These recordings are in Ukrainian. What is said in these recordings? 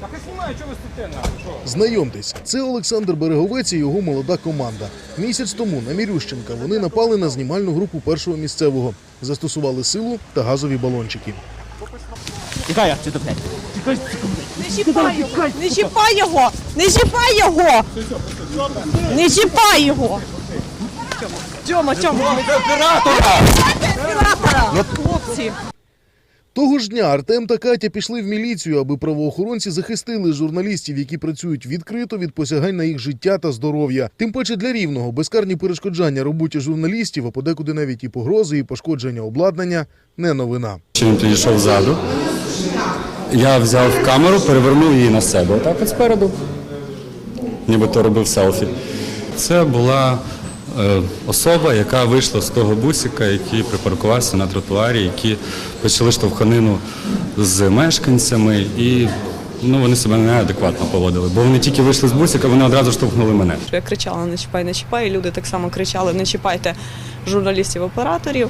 Так і знімаю, що ви стоїте на? Знайомтесь, це Олександр Береговець і його молода команда. Місяць тому на Мірющенка вони напали на знімальну групу першого місцевого, застосували силу та газові балончики. Тікай, чи то блядь? Не чіпай його! Не чіпай його! Не чіпай його! Не чіпай його! Тьома, Тьома! Оператора! Хлопці! Того ж дня Артем та Катя пішли в міліцію, аби правоохоронці захистили журналістів, які працюють відкрито від посягань на їх життя та здоров'я. Тим паче для рівного безкарні перешкоджання роботі журналістів, а подекуди навіть і погрози, і пошкодження обладнання не новина. Чи він підійшов ззаду. Я взяв камеру, перевернув її на себе. Отак от спереду. Нібито робив селфі. Це була особа, яка вийшла з того бусика, який припаркувався на тротуарі, які почали штовханину з мешканцями і ну, вони себе неадекватно поводили. Бо вони тільки вийшли з бусика, вони одразу штовхнули мене. Я кричала не чіпай, не чіпай. І люди так само кричали не чіпайте журналістів-операторів.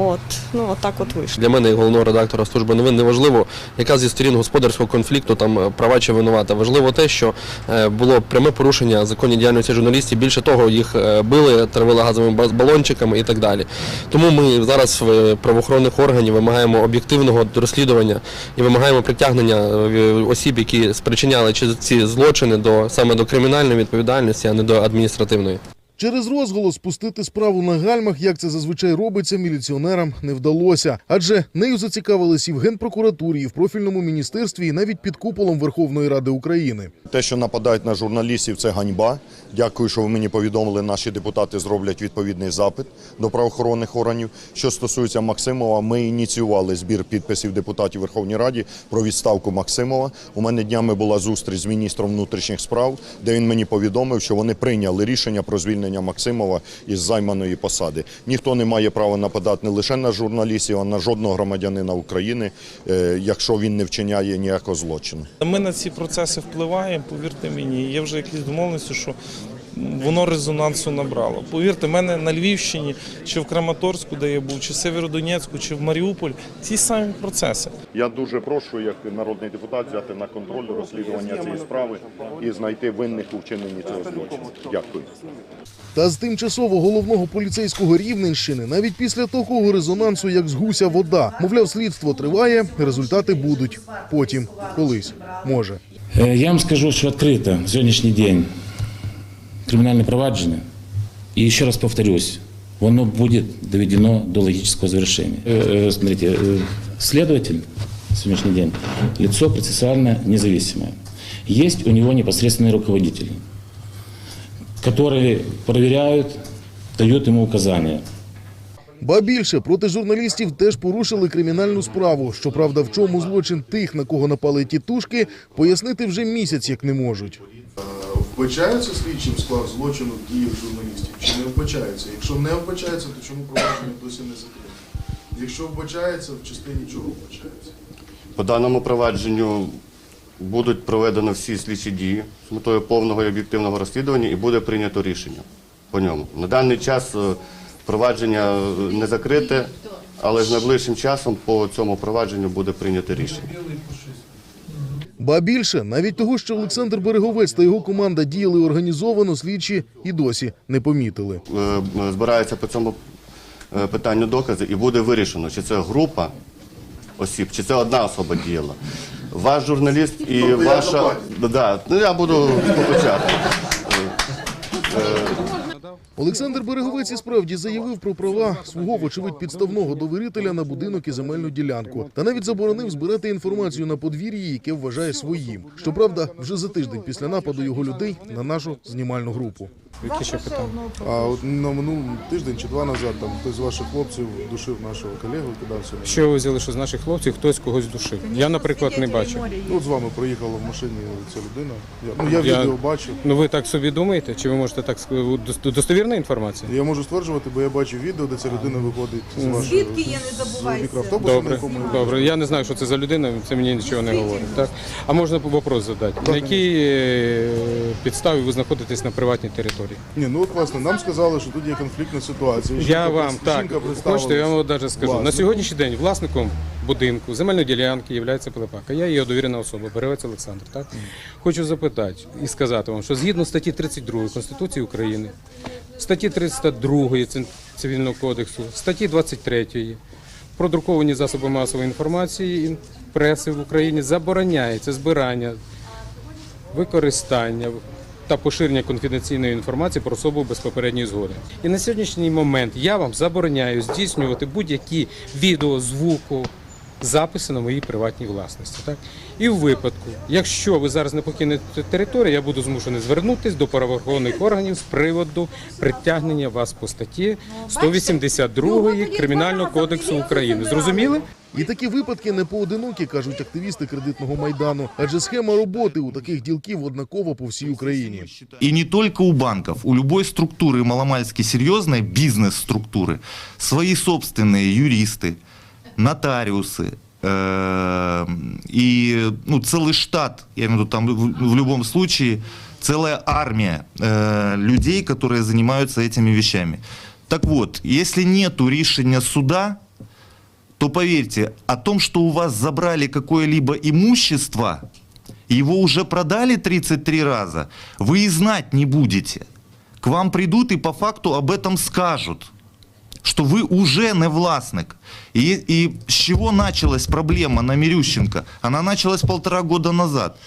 От, ну от от вийшло. Для мене, як головного редактора служби новин, не важливо, яка зі сторін господарського конфлікту там е, права чи винувата. Важливо те, що е, було пряме порушення законній діяльності журналістів. Більше того, їх е, били, травили газовими балончиками і так далі. Тому ми зараз в правоохоронних органів вимагаємо об'єктивного розслідування і вимагаємо притягнення осіб, які спричиняли ці злочини до саме до кримінальної відповідальності, а не до адміністративної. Через розголос пустити справу на гальмах, як це зазвичай робиться, міліціонерам не вдалося. Адже нею зацікавились і в генпрокуратурі, і в профільному міністерстві, і навіть під куполом Верховної Ради України. Те, що нападають на журналістів, це ганьба. Дякую, що ви мені повідомили. Наші депутати зроблять відповідний запит до правоохоронних органів. Що стосується Максимова, ми ініціювали збір підписів депутатів Верховній Раді про відставку Максимова. У мене днями була зустріч з міністром внутрішніх справ, де він мені повідомив, що вони прийняли рішення про звільнення Максимова із займаної посади. Ніхто не має права нападати не лише на журналістів, а на жодного громадянина України, е, якщо він не вчиняє ніякого злочину. Ми на ці процеси впливаємо, повірте мені. Є вже якісь домовленості, що воно резонансу набрало. Повірте, в мене на Львівщині, чи в Краматорську, де я був, чи в Северодонецьку, чи в Маріуполь, ті самі процеси. Я дуже прошу, як народний депутат, взяти на контроль розслідування цієї справи і знайти винних у вчиненні цього злочину. Дякую. Та з тимчасово головного поліцейського Рівненщини навіть після такого резонансу, як з гуся вода, мовляв, слідство триває, результати будуть. Потім, колись, може. Е, Я вам скажу, що відкрито сьогоднішній день кримінальне провадження. І ще раз повторюсь, воно буде доведено до логічного завершення. Е, е, Смотрите, е, следователь на сегодняшний день – лицо процессуально независимое. Есть у него непосредственные руководители, которые проверяют, дают ему указания. Ба більше проти журналістів теж порушили кримінальну справу. Щоправда, в чому злочин тих, на кого напали тітушки, пояснити вже місяць як не можуть. Вбачається слідчим склад злочину в діях журналістів чи не вбачається? Якщо не вбачається, то чому провадження досі не закрите? Якщо вбачається, в частині чого вбачається? По даному провадженню будуть проведені всі слідчі дії з метою повного і об'єктивного розслідування і буде прийнято рішення по ньому. На даний час е, провадження е, не закрите, але з найближчим часом по цьому провадженню буде прийнято рішення. Ба більше, навіть того, що Олександр Береговець та його команда діяли організовано, слідчі і досі не помітили. Е, е, Збираються по цьому е, питанню докази і буде вирішено, чи це група осіб, чи це одна особа діяла. Ваш журналіст і Тобто ваша. Да, ну я буду по початку. Олександр Береговець і справді заявив про права свого, вочевидь, підставного довірителя на будинок і земельну ділянку, та навіть заборонив збирати інформацію на подвір'ї, яке вважає своїм. Щоправда, вже за тиждень після нападу його людей на нашу знімальну групу. Які ще питання? А от на минулому тиждень чи два назад там хтось з ваших хлопців душив нашого колегу, кидався. Що ви взяли, що з наших хлопців хтось когось душив? Я, наприклад, не бачив. Ну, от з вами проїхала в машині ця людина. Я, ну, я Я- відео бачив. Ну ви так собі думаєте? Чи ви можете так сказати? Дос- Достовірна інформація? Я можу стверджувати, бо я бачив відео, де ця людина виходить з вашого Звідки є, не з забувайся. мікроавтобуса, на Добре, якому добре. Я не знаю, що це за людина, це мені нічого не говорить. Так? А можна вопрос задати? На якій е, підставі ви знаходитесь на приватній території? Ні, ну от власне, нам сказали, що тут є конфліктна ситуація. Я вам так хочете, я вам навіть скажу. На сьогоднішній день власником будинку земельної ділянки є Пилипак, а я його довірена особа, Беревець Олександр. Так хочу запитати і сказати вам, що згідно статті 32 Конституції України, статті 302 Цин- Цивільного кодексу, статті 23 про друковані засоби масової інформації і преси в Україні забороняється збирання використання та поширення конфіденційної інформації про особу без попередньої згоди. І на сьогоднішній момент я вам забороняю здійснювати будь-які відео, звуку, записи на моїй приватній власності. Так? І в випадку, якщо ви зараз не покинете територію, я буду змушений звернутися до правоохоронних органів з приводу притягнення вас по статті 182 Кримінального кодексу України. Зрозуміли? І такі випадки не поодинокі, кажуть активісти кредитного майдану, адже схема роботи у таких ділків однакова по всій Україні. И не только у банков, у любой структуры маломальски серьезной, бизнес-структуры, свои собственные юристы, нотариусы, э, и ну, целый штат, я имею в виду там в, в любом случае, целая армия э, людей, которые занимаются этими вещами. Так вот, если нету решения суда, то поверьте, о том, что у вас забрали какое-либо имущество, его уже продали 33 раза, вы и знать не будете. К вам придут и по факту об этом скажут, что вы уже не властник. И, и с чего началась проблема на Мирющенко? Она началась полтора года назад.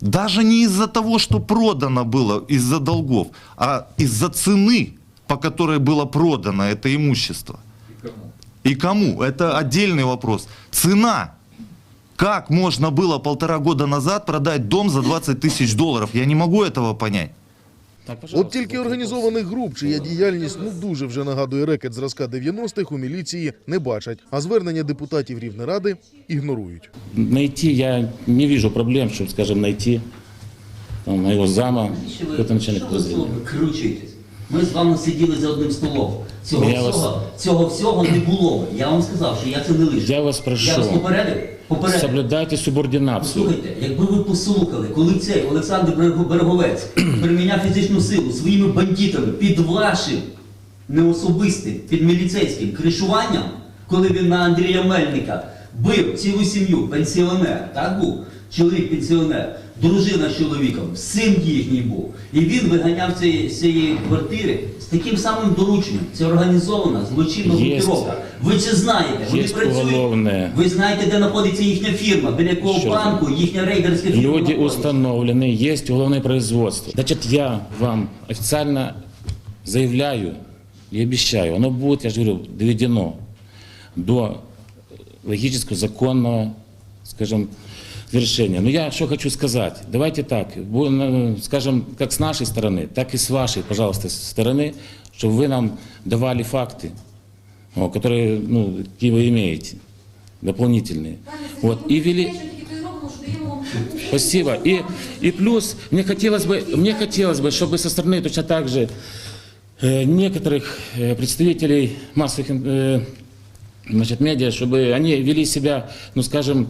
Даже не из-за того, что продано было из-за долгов, а из-за цены, по которой было продано это имущество И кому? Это отдельный вопрос. Цена. Как можно было полтора года назад продать дом за 20 тысяч долларов? Я не могу этого понять. Так, пожалуйста, От тільки вопрос. організованих груп, чия діяльність ну дуже вже нагадує рекет зразка 90-х, у міліції не бачать, а звернення депутатів Рівнеради ігнорують. Найти, я не вижу проблем, чтобы, скажем, найти там, моего зама, какой-то начальник подразделения. кручуєтесь? Ми з вами сиділи за одним столом. Цього Я вас- всього, цього всього не було. Я вам сказав, що я це не лишу. Я вас прошу. Я вас попередив? Попередив. Соблюдайте субординацию. Слухайте, якби ви послухали, коли цей Олександр Береговець приміняв фізичну силу своїми бандитами під вашим неособистим, під міліцейським кришуванням, коли він на Андрія Мельника бив цілу сім'ю, пенсіонер, так був? Чоловік пенсіонер, дружина з чоловіком, син їхній був. І він виганяв цієї, з цієї квартири з таким самим дорученням. Це організована злочинна групіровка. Ви це знаєте, вони працюють. уголовне. Ви знаєте, де знаходиться їхня фірма, біля якого Що банку їхня рейдерська фірма. Люди знаходиться. установлены, есть уголовное производство. Значит, я вам официально заявляю и обещаю, оно будет, я же говорю, доведено до логического, законного, скажем, завершения. Но я что хочу сказать. Давайте так, на- скажем, как с нашей стороны, так и с вашей, пожалуйста, стороны, чтобы вы нам давали факты, которые, ну, какие вы имеете, дополнительные. Вот, и вели... Спасибо. И, и плюс мне хотелось бы, мне хотелось бы, чтобы со стороны точно так же э, некоторых э, представителей массовых э, значит, медиа, чтобы они вели себя, ну, скажем,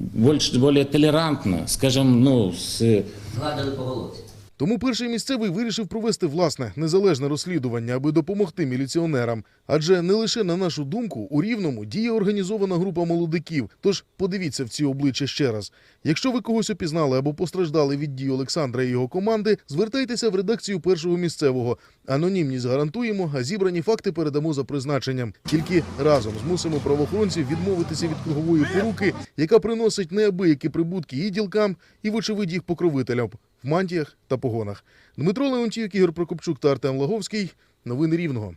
больше, более толерантно, скажем, ну, с, Гладили по волосі. Тому перший місцевий вирішив провести власне незалежне розслідування, аби допомогти міліціонерам. Адже не лише на нашу думку у рівному діє організована група молодиків. Тож подивіться в ці обличчя ще раз. Якщо ви когось опізнали або постраждали від дій Олександра і його команди, звертайтеся в редакцію першого місцевого. Анонімність гарантуємо, а зібрані факти передамо за призначенням. Тільки разом змусимо правоохоронців відмовитися від кругової поруки, яка приносить неабиякі прибутки і ділкам, і вочевидь їх покровителям в мантіях та погонах. Дмитро Леонтів, Ігор Прокопчук та Артем Лаговський. Новини Рівного.